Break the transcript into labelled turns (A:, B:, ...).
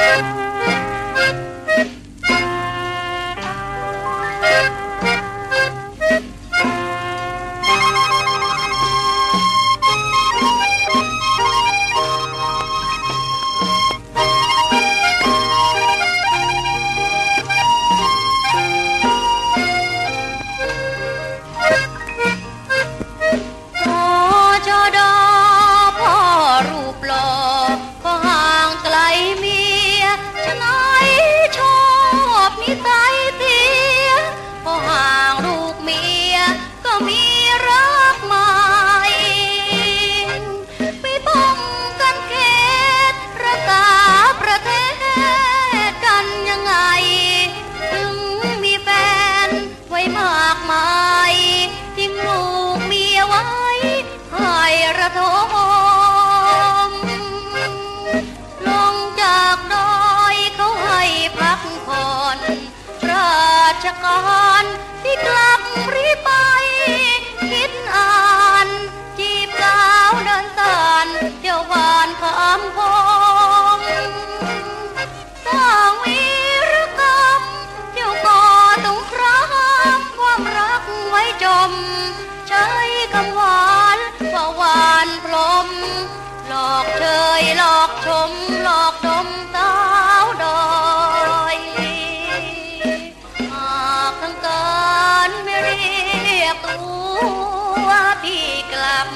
A: Thank you. ทมลงจากดอยเขาให้พักผ่อนราชการที่กลับเร นมสาวดอยหากทางการไม่เรียกตัวพี่กลับ